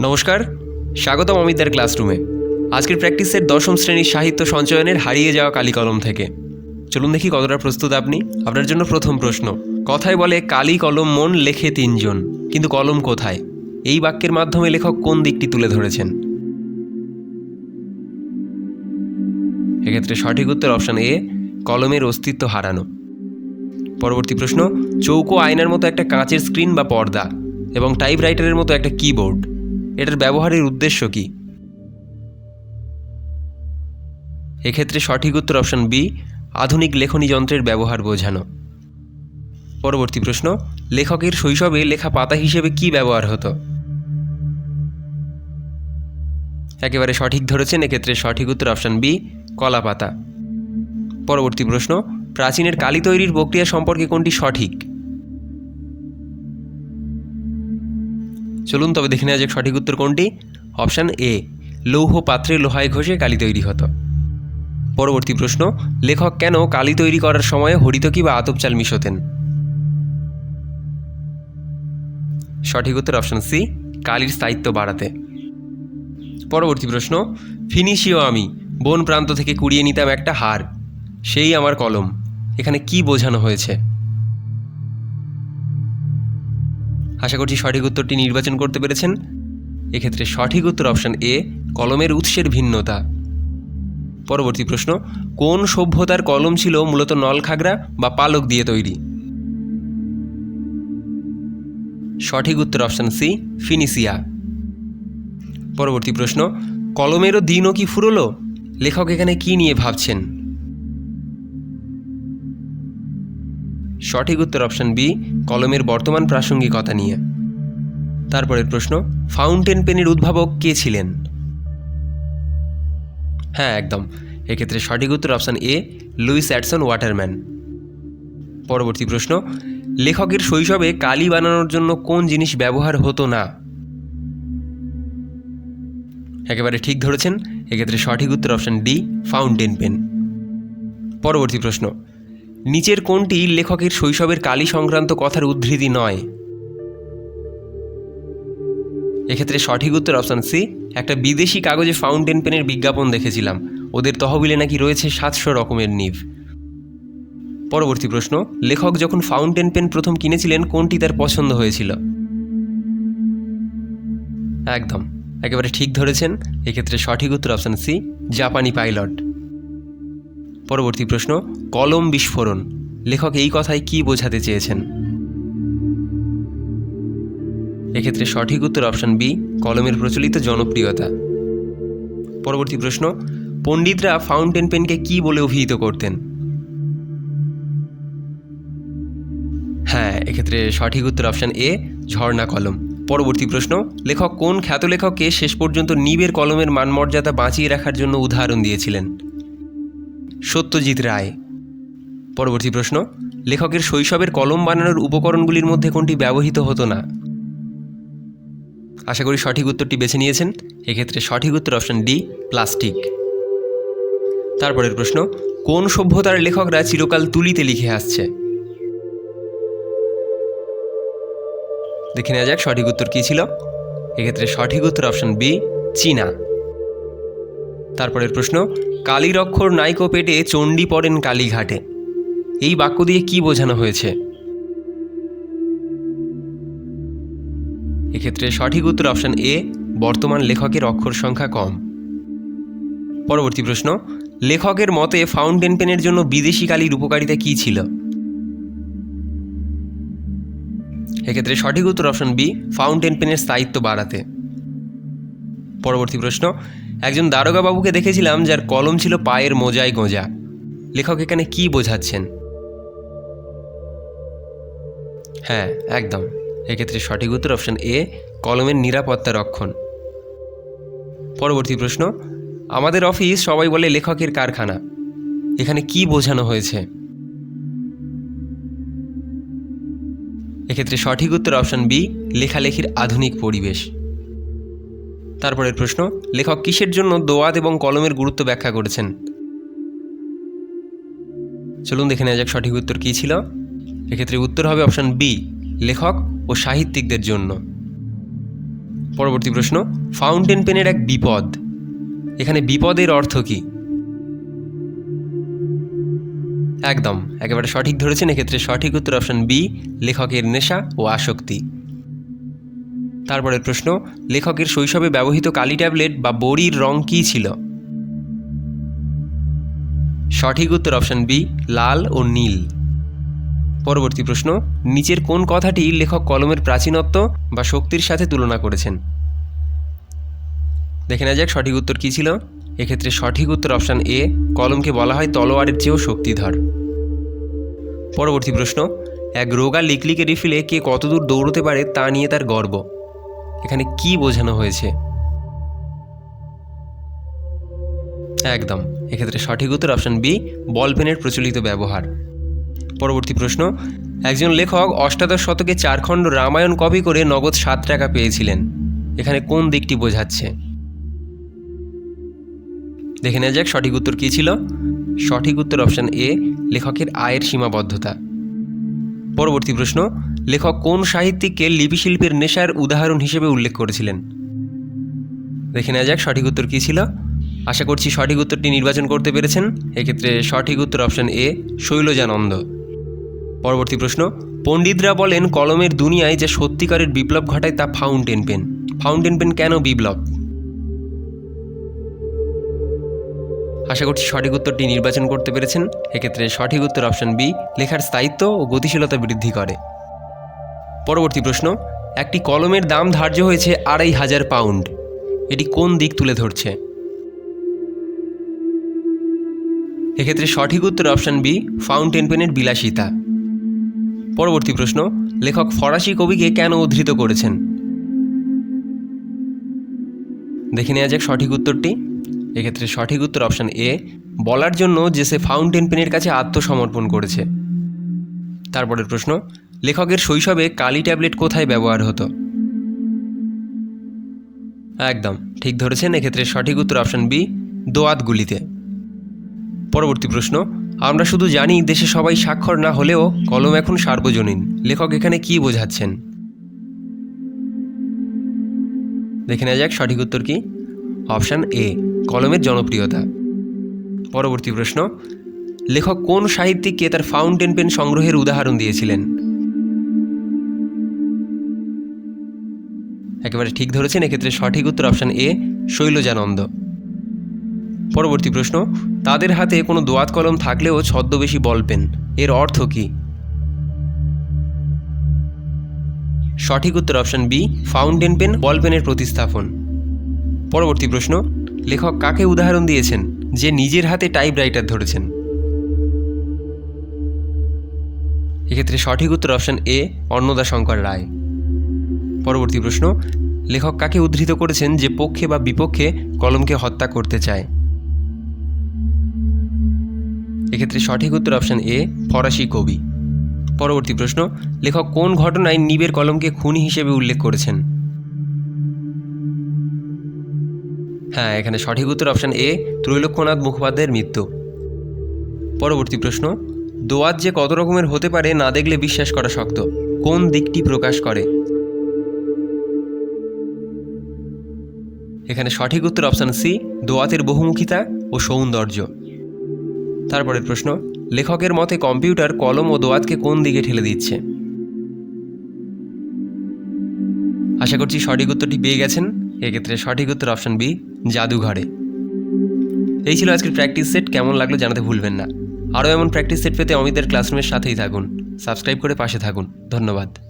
নমস্কার, স্বাগতম অমিতদার ক্লাসরুমে। আজকের প্র্যাকটিসের দশম শ্রেণির সাহিত্য সঞ্চয়নের হারিয়ে যাওয়া কালি কলম থেকে। চলুন দেখি কতটা প্রস্তুত আপনি। আপনার জন্য প্রথম প্রশ্ন, কথায় বলে কালি কলম মন লেখে তিনজন, কিন্তু কলম কোথায়? এই বাক্যের মাধ্যমে লেখক কোন দিকটি তুলে ধরেছেন? এক্ষেত্রে সঠিক উত্তর অপশান এ, কলমের অস্তিত্ব হারানো। পরবর্তী প্রশ্ন, চৌকো আয়নার মতো একটা কাঁচের স্ক্রিন বা পর্দা এবং টাইপরাইটারের মতো একটা কিবোর্ড। এটার ব্যবহারের উদ্দেশ্য কী? এক্ষেত্রে সঠিক উত্তর অপশন বি, আধুনিক লেখনী যন্ত্রের ব্যবহার বোঝানো। পরবর্তী প্রশ্ন, লেখকের শৈশবে লেখা পাতা হিসেবে কি ব্যবহার হতো? একেবারে সঠিক ধরেছেন, এক্ষেত্রে সঠিক উত্তর অপশন বি, কলা পাতা। পরবর্তী প্রশ্ন, প্রাচীনের কালি তৈরির প্রক্রিয়া সম্পর্কে কোনটি সঠিক? চলুন তবে দেখে নেওয়া যাক সঠিক উত্তর কোনটি। অপশান এ, লৌহ পাত্রে লোহায় ঘষে কালি তৈরি হতো। পরবর্তী প্রশ্ন, লেখক কেন কালি তৈরি করার সময় হরিতকি বা আতপ চাল মিশোতেন? সঠিক উত্তর অপশান সি, কালির স্থায়িত্ব বাড়াতে। পরবর্তী প্রশ্ন ফিনিশিও আমি, বন প্রান্ত থেকে কুড়িয়ে নিতাম একটা হার। সেই আমার কলম। এখানে কি বোঝানো হয়েছে? আশা করছি সঠিক উত্তরটি নির্বাচন করতে পেরেছেন। এক্ষেত্রে সঠিক উত্তর অপশান এ, কলমের উৎসের ভিন্নতা। পরবর্তী প্রশ্ন, কোন সভ্যতার কলম ছিল মূলত নলখাগড়া বা পালক দিয়ে তৈরি? সঠিক উত্তর অপশান সি, ফিনিসিয়া। পরবর্তী প্রশ্ন, কলমেরও দিনও কি ফুরলো? লেখক এখানে কি নিয়ে ভাবছেন? সঠিক উত্তর অপশন বি, কলমের বর্তমান প্রাসঙ্গিকতা নিয়ে। তারপরের প্রশ্ন, ফাউন্টেন পেনের উদ্ভাবক কে ছিলেন? হ্যাঁ একদম। এক্ষেত্রে সঠিক উত্তর option A, Lewis Edson Waterman. পরবর্তী প্রশ্ন, লেখকের শৈশবে কালি বানানোর জন্য কোন জিনিস ব্যবহার হতো না? একেবারে ঠিক ধরেছেন। এক্ষেত্রে সঠিক উত্তর অপশান ডি, ফাউন্টেন পেন। পরবর্তী প্রশ্ন নিচের কোনটি লেখকের শৈশবের কালি সংক্রান্ত কথার উদ্ধৃতি নয়। এক্ষেত্রে সঠিক উত্তর অপশান সি, একটা বিদেশি কাগজে ফাউন্টেন পেনের বিজ্ঞাপন দেখেছিলাম। ওদের তহবিলে নাকি রয়েছে সাতশো রকমের নিভ। পরবর্তী প্রশ্ন, লেখক যখন ফাউন্টেন পেন প্রথম কিনেছিলেন, কোনটি তার পছন্দ হয়েছিল? একদম, একেবারে ঠিক ধরেছেন। এক্ষেত্রে সঠিক উত্তর অপশান সি, জাপানি পাইলট। পরবর্তী প্রশ্ন, কলম বিস্ফোরণ। লেখক এই কথায় কি বোঝাতে চেয়েছেন? এক্ষেত্রে সঠিক উত্তর অপশান বি, কলমের প্রচলিত জনপ্রিয়তা। পরবর্তী প্রশ্ন, পণ্ডিতরা ফাউন্টেন পেনকে কি বলে অভিহিত করতেন? হ্যাঁ এক্ষেত্রে সঠিক উত্তর অপশান এ, ঝর্ণা কলম। পরবর্তী প্রশ্ন, লেখক কোন খ্যাত লেখককে শেষ পর্যন্ত নিবের কলমের মানমর্যাদা বাঁচিয়ে রাখার জন্য উদাহরণ দিয়েছিলেন? সত্যজিৎ রায়। পরবর্তী প্রশ্ন, লেখকের শৈশবের কলম বানানোর উপকরণগুলির মধ্যে কোনটি ব্যবহৃত হতো না? আশা করি সঠিক উত্তরটি বেছে নিয়েছেন। এক্ষেত্রে সঠিক উত্তর অপশন ডি, প্লাস্টিক। তারপরের প্রশ্ন, কোন সভ্যতার লেখকরা চিরকাল তুলিতে লিখে আসছে? দেখে নেওয়া যাক সঠিক উত্তর কী ছিল। এক্ষেত্রে সঠিক উত্তর অপশন বি, চীনা। তারপরের প্রশ্ন কালীর অক্ষর নাইকো পেটে চণ্ডী পড়েন কালীঘাটে। এই বাক্য দিয়ে কি বোঝানো হয়েছে? এক্ষেত্রে সঠিক উত্তর অপশন এ, বর্তমান লেখকের অক্ষর সংখ্যা কম। পরবর্তী প্রশ্ন, লেখকের মতে ফাউন্টেন পেনের জন্য বিদেশি কালির উপকারিতা কী ছিল? এক্ষেত্রে সঠিক উত্তর অপশন বি, ফাউন্টেন পেনের স্থায়িত্ব বাড়াতে। পরবর্তী প্রশ্ন। একজন দারোগা বাবুকে দেখেছিলাম যার কলম ছিল পায়ের মোজায় গোঁজা। লেখক এখানে কি বোঝাচ্ছেন? হ্যাঁ একদম। এক্ষেত্রে সঠিক উত্তর অপশন এ কলমের নিরাপত্তা রক্ষণ। পরবর্তী প্রশ্ন, আমাদের অফিস সবাই বলে লেখকের কারখানা। এখানে কি বোঝানো হয়েছে? এক্ষেত্রে সঠিক উত্তর অপশন বি লেখালেখির আধুনিক পরিবেশ। তারপরের প্রশ্ন, লেখক কিসের জন্য দোয়াত এবং কলমের গুরুত্ব ব্যাখ্যা করেছেন? চলুন দেখে নেওয়া যাক সঠিক উত্তর কী ছিল। এক্ষেত্রে উত্তর হবে অপশন বি, লেখক ও সাহিত্যিকদের জন্য। পরবর্তী প্রশ্ন, ফাউন্টেন পেনের এক বিপদ। এখানে বিপদের অর্থ কী? একদম, একেবারে সঠিক ধরেছেন, এক্ষেত্রে সঠিক উত্তর অপশন বি, লেখকের নেশা ও আসক্তি। তারপরের প্রশ্ন, লেখকের শৈশবে ব্যবহৃত কালি ট্যাবলেট বা বড়ির রং কী ছিল? সঠিক উত্তর অপশন বি, লাল ও নীল। পরবর্তী প্রশ্ন, নিচের কোন কথাটি লেখক কলমের প্রাচীনত্ব বা শক্তির সাথে তুলনা করেছেন? দেখে নেওয়া যাক সঠিক উত্তর কী ছিল। এক্ষেত্রে সঠিক উত্তর অপশান এ, কলমকে বলা হয় তলোয়ারের চেয়েও শক্তিধর। পরবর্তী প্রশ্ন, এক রোগা লিকলিকে রিফিলে কে কতদূর দৌড়তে পারে তা নিয়ে তার গর্ব। এখানে কি বোঝানো হয়েছে? একদম। এক্ষেত্রে সঠিক উত্তর অপশান বি, বল পেনের প্রচলিত ব্যবহার। পরবর্তী প্রশ্ন, একজন লেখক অষ্টাদশ শতকে চারখণ্ড রামায়ণ কপি করে নগদ সাত টাকা পেয়েছিলেন। এখানে কোন দিকটি বোঝাচ্ছে? দেখে নেওয়া যাক সঠিক উত্তর কী ছিল। সঠিক উত্তর অপশান এ, লেখকের আয়ের সীমাবদ্ধতা। পরবর্তী প্রশ্ন লেখক কোন সাহিত্যিককে লিপিশিল্পের নেশার উদাহরণ হিসেবে উল্লেখ করেছিলেন? দেখে নেওয়া যাক সঠিক উত্তর কী ছিল। আশা করছি সঠিক উত্তরটি নির্বাচন করতে পেরেছেন। এক্ষেত্রে সঠিক উত্তর অপশান এ, শৈলজানন্দ। পরবর্তী প্রশ্ন, পণ্ডিতরা বলেন কলমের দুনিয়ায় যে সত্যিকারের বিপ্লব ঘটায় তা ফাউন্টেন পেন। ফাউন্টেন পেন কেন বিপ্লব? আশা করছি সঠিক উত্তরটি নির্বাচন করতে পেরেছেন। এক্ষেত্রে সঠিক উত্তর অপশন বি, লেখার স্থায়িত্ব ও গতিশীলতা বৃদ্ধি করে। পরবর্তী প্রশ্ন, একটি কলমের দাম ধার্য হয়েছে আড়াই হাজার পাউন্ড। এটি কোন দিক তুলে ধরছে? এক্ষেত্রে সঠিক উত্তর অপশান বি, ফাউন্টেন পেনের বিলাসিতা। পরবর্তী প্রশ্ন, লেখক ফরাসি কবিকে কেন উদ্ধৃত করেছেন? দেখে নেওয়া যাক সঠিক উত্তরটি। এক্ষেত্রে সঠিক উত্তর অপশান এ, বলার জন্য যে সে ফাউন্টেন পেনের কাছে আত্মসমর্পণ করেছে। তারপরের প্রশ্ন লেখকের শৈশবে কালি ট্যাবলেট কোথায় ব্যবহার হতো? একদম, ঠিক ধরেছেন, এক্ষেত্রে সঠিক উত্তর অপশান বি দোয়াতগুলিতে। পরবর্তী প্রশ্ন, আমরা শুধু জানি দেশে সবাই স্বাক্ষর না হলেও কলম এখন সার্বজনীন। লেখক এখানে কি বোঝাচ্ছেন? দেখে নেওয়া যাক, সঠিক উত্তর কি? অপশান এ কলমের জনপ্রিয়তা। পরবর্তী প্রশ্ন, লেখক কোন সাহিত্যিককে তার ফাউন্টেন পেন সংগ্রহের উদাহরণ দিয়েছিলেন? একেবারে ঠিক ধরেছেন, এক্ষেত্রে সঠিক উত্তর অপশান এ শৈলজানন্দ। পরবর্তী প্রশ্ন, তাদের হাতে কোনো দোয়াত কলম থাকলেও ছদ্মবেশী বল পেন, এর অর্থ কী? সঠিক উত্তর option B fountain pen ball পেনের প্রতিস্থাপন। পরবর্তী প্রশ্ন, লেখক কাকে উদাহরণ দিয়েছেন, যে নিজের হাতে টাইপ রাইটার ধরেছেন? এক্ষেত্রে সঠিক উত্তর অপশন এ অন্নদা শঙ্কর রায়। পরবর্তী প্রশ্ন, লেখক কাকে উদ্ধৃত করেছেন যে পক্ষে বা বিপক্ষে কলমকে হত্যা করতে চায়? এক্ষেত্রে সঠিক উত্তর অপশন এ, ফরাসি কবি। পরবর্তী প্রশ্ন, লেখক কোন ঘটনায় নিবের কলমকে খুনি হিসেবে উল্লেখ করেছেন? হ্যাঁ এখানে সঠিক উত্তর অপশন এ, ত্রৈলোক্যনাথ মুখোপাধ্যায়ের মৃত্যু। পরবর্তী প্রশ্ন, দোয়াত যে কত রকমের হতে পারে না দেখলে বিশ্বাস করা শক্ত? কোন দিকটি প্রকাশ করে? এখানে সঠিক উত্তর অপশান সি দোয়াতের বহুমুখিতা ও সৌন্দর্য। তারপরের প্রশ্ন, লেখকের মতে কম্পিউটার কলম ও দোয়াতকে কোন দিকে ঠেলে দিচ্ছে? আশা করছি সঠিক উত্তরটি পেয়ে গেছেন। এক্ষেত্রে সঠিক উত্তর অপশান বি জাদুঘরে। এই ছিল আজকের প্র্যাকটিস সেট কেমন লাগল জানাতে ভুলবেন না। আরও এমন প্র্যাকটিস সেট পেতে অমিতের ক্লাসরুমের সাথেই থাকুন। সাবস্ক্রাইব করে পাশে থাকুন। ধন্যবাদ।